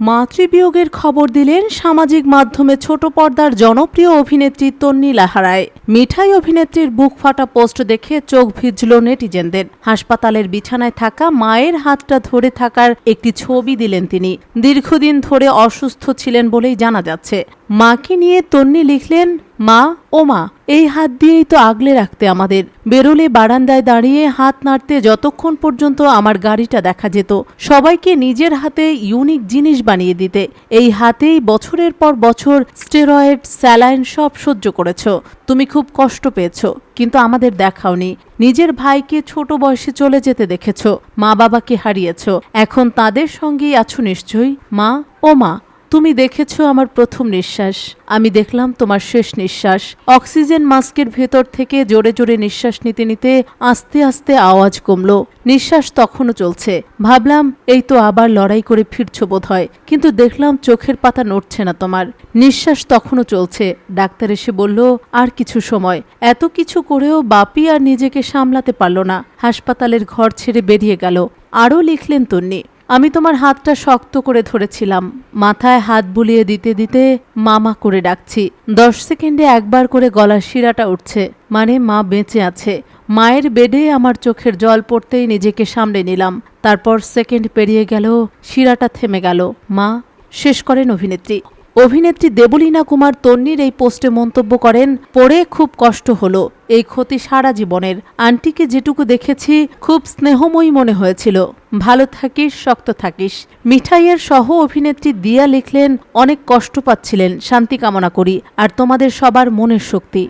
মাতৃবিয়োগের খবর দিলেন সামাজিক মাধ্যমে ছোট পর্দার জনপ্রিয় অভিনেত্রী তন্নি লাহারায়। মিঠাই অভিনেত্রীর বুক ফাটা পোস্ট দেখে চোখ ভিজল নেটিজেনদের। হাসপাতালের বিছানায় থাকা মায়ের হাতটা ধরে থাকার একটি ছবি দিলেন তিনি। দীর্ঘদিন ধরে অসুস্থ ছিলেন বলেই জানা যাচ্ছে। মাকে নিয়ে তন্নি লিখলেন, মা, ও মা, এই হাত দিয়েই তো আগলে রাখতে আমাদের। বেরোলে বারান্দায় দাঁড়িয়ে হাত নাড়তে যতক্ষণ পর্যন্ত আমার গাড়িটা দেখা যেত। সবাইকে নিজের হাতে ইউনিক জিনিস বানিয়ে দিতে। এই হাতেই বছরের পর বছর স্টেরয়েড, স্যালাইন সব সহ্য করেছ। তুমি খুব কষ্ট পেয়েছ, কিন্তু আমাদের দেখাওনি। নিজের ভাইকে ছোট বয়সে চলে যেতে দেখেছ। মা বাবাকে হারিয়েছ। এখন তাদের সঙ্গেই আছো নিশ্চয়ই। মা, ও মা তুমি দেখেছ আমার প্রথম নিঃশ্বাস। আমি দেখলাম তোমার শেষ নিঃশ্বাস। অক্সিজেন মাস্কের ভেতর থেকে জোরে জোরে নিঃশ্বাস নিতে নিতে আস্তে আস্তে আওয়াজ কমল। নিঃশ্বাস তখনও চলছে। ভাবলাম, এই তো আবার লড়াই করে ফিরছ বোধ হয় কিন্তু দেখলাম চোখের পাতা নড়ছে না তোমার। নিঃশ্বাস তখনও চলছে। ডাক্তার এসে বলল, আর কিছু সময়। এত কিছু করেও বাপি আর নিজেকে সামলাতে পারল না। হাসপাতালের ঘর ছেড়ে বেরিয়ে গেল। আরও লিখলেন তন্নি। আমি তোমার হাতটা শক্ত করে ধরেছিলাম। মাথায় হাত বুলিয়ে দিতে দিতে মামা করে ডাকছি। দশ সেকেন্ডে একবার করে গলার শিরাটা উঠছে। মানে মা বেঁচে আছে। মায়ের বেডে আমার চোখের জল পড়তেই নিজেকে সামলে নিলাম। তারপর সেকেন্ড পেরিয়ে গেল, শিরাটা থেমে গেল। মা, শেষ করেন অভিনেত্রী। অভিনেত্রী দেবলীনা কুমার তন্নির এই পোস্টে মন্তব্য করেন, পড়ে খুব কষ্ট হলো। এই ক্ষতি সারা জীবনের। আন্টিকে যেটুকু দেখেছি, খুব স্নেহময়ী মনে হয়েছিল। ভালো থাকিস, শক্ত থাকিস। মিঠাইয়ের সহ অভিনেত্রী দিয়া লিখলেন, অনেক কষ্ট পাচ্ছিলেন, শান্তি কামনা করি। আর তোমাদের সবার মনের শক্তি।